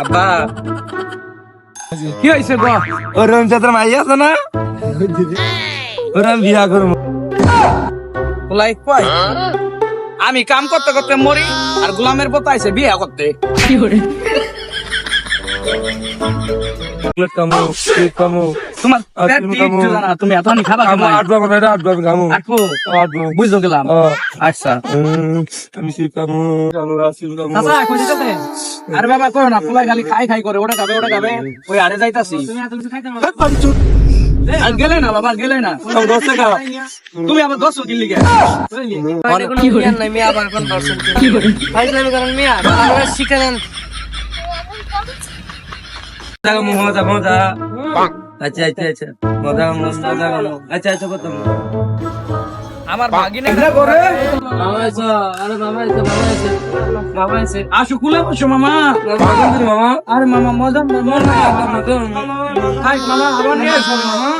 আব্বা কি হয়েছে গো? ওর রমজান মাই আছে না? ওর আমি বিয়া করব। গোলাই কয় আমি কাম করতে করতে মরি আর গোলামের পথ আইছে বিয়া করতে। কামু কামু তোমার তুমি এত খাবার খাবা গেলাম। আচ্ছা। আমি আরে বাবা কই না খাই খাই করে ওটা খাবে ওটা খাবে। ওই আরে যাইতাছি। গেলে না বাবা গেলে না। তুমি আবার দশ গে কি? করেন মিয়া শিখে মজা আচ্ছা আচ্ছা আচ্ছা। মজা মজা মজা কামু আচ্ছা আচ্ছা কত? আমার ভাগিনা এটা করে? মামা এসো আরে মামা এসে মামা এসো। মামা এসো। আসো কুলে বসো মামা। মামা আরে মামা মজা মজা। খাই মামা আবার নিয়ে আসো মামা।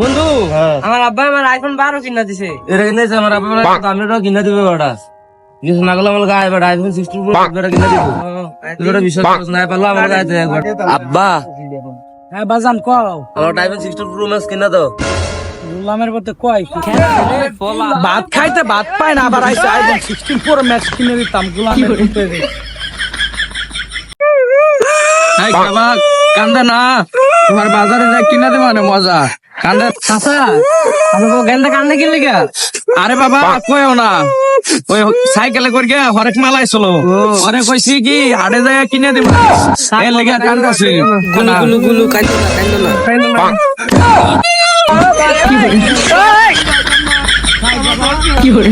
বন্ধু আমার আব্বা আমার আইফোন বারো কিনা দিছে। এটা কিনে আমার আপনার দামিটা কিনে দিবে ওটা কিছু না গেলে আমার গায়ে বেড়া আইফোন সিক্সটি প্রো কিনে দিব। ওটা বিশ্বাস না পারল আমার গায়ে একবার। আব্বা। হ্যাঁ বাজান কও। আমার আইফোন সিক্সটি প্রো ম্যাক্স কিনে দাও। গুলামের মধ্যে কয় ভাত খাইতে ভাত পায় না আবার আইসে আইফোন সিক্সটিন প্রো ম্যাক্স কিনে দিতাম গুলামের মধ্যে কান্দে না। তোমার বাজারে কিনে দেবো মানে মজা। কান্দে চাচা আমি গেন্দা কান্দে কিনলি গা আরে বাবা কয়ও না। ওই সাইকেলে করে গিয়ে হরেক মালাই চলো। হরে কইছি কি হাটে যায় কিনে দিব। এর লেগে কান্দাছি গুলু গুলু গুলু কান্দো না কান্দো না। কি করে